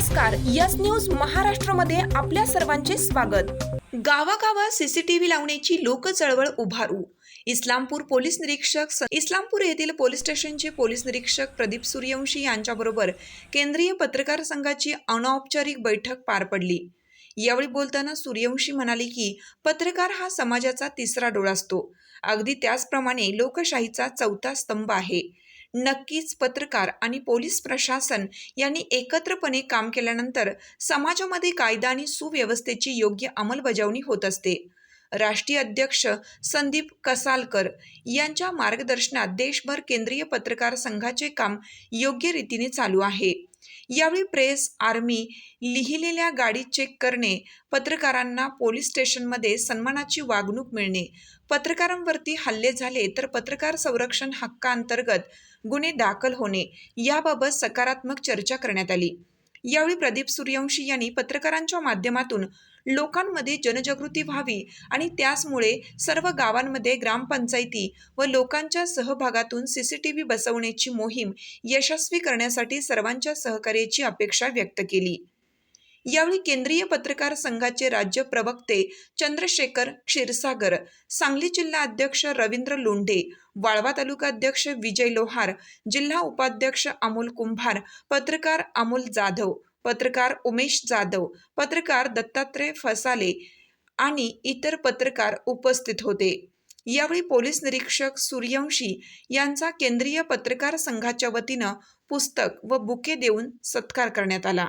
Yes news महाराष्ट्रामध्ये आपल्या सर्वांचे स्वागत. गावागावात सीसीटीव्ही लावण्याची लोक चळवळ उभारू. इस्लामपूर पोलीस निरीक्षक इस्लामपूर येथील पोलीस स्टेशनचे पोलीस निरीक्षक प्रदीप सूर्यवंशी यांच्याबरोबर केंद्रीय पत्रकार संघाची अनौपचारिक बैठक पार पडली. यावेळी बोलताना सूर्यवंशी म्हणाले की पत्रकार हा समाजाचा तिसरा डोळा असतो. अगदी त्याचप्रमाणे लोकशाहीचा चौथा स्तंभ आहे. नक्कीच पत्रकार आणि पोलीस प्रशासन यांनी एकत्रपणे काम केल्यानंतर समाजामध्ये कायदा आणि सुव्यवस्थेची योग्य अंमलबजावणी होत असते. राष्ट्रीय अध्यक्ष संदीप कसालकर यांच्या मार्गदर्शनात देशभर केंद्रीय पत्रकार संघाचे काम योग्य रीतीने चालू आहे. यावेळी प्रेस आर्मी लिहिलेल्या गाडी चेक करणे पत्रकारांना पोलीस स्टेशनमध्ये सन्मानाची वागणूक मिळणे. पत्रकारांवरती हल्ले झाले तर पत्रकार संरक्षण हक्कांतर्गत गुन्हे दाखल होणे याबाबत सकारात्मक चर्चा करण्यात आली. यावेळी प्रदीप सूर्यवंशी यांनी पत्रकारांच्या माध्यमातून लोकांमध्ये जनजागृती व्हावी आणि त्याचमुळे सर्व गावांमध्ये ग्रामपंचायती व लोकांच्या सहभागातून सी सी टी व्ही बसवण्याची मोहीम यशस्वी करण्यासाठी सर्वांच्या सहकार्याची अपेक्षा व्यक्त केली. यावेळी केंद्रीय पत्रकार संघाचे राज्य प्रवक्ते चंद्रशेखर क्षीरसागर सांगली जिल्हा अध्यक्ष रवींद्र लोंढे वाळवा तालुका अध्यक्ष विजय लोहार जिल्हा उपाध्यक्ष अमोल कुंभार पत्रकार अमोल जाधव पत्रकार उमेश जाधव पत्रकार दत्तात्रय फसाले आणि इतर पत्रकार उपस्थित होते. यावेळी पोलीस निरीक्षक सूर्यवंशी यांचा केंद्रीय पत्रकार संघाच्या वतीनं पुस्तक व बुके देऊन सत्कार करण्यात आला.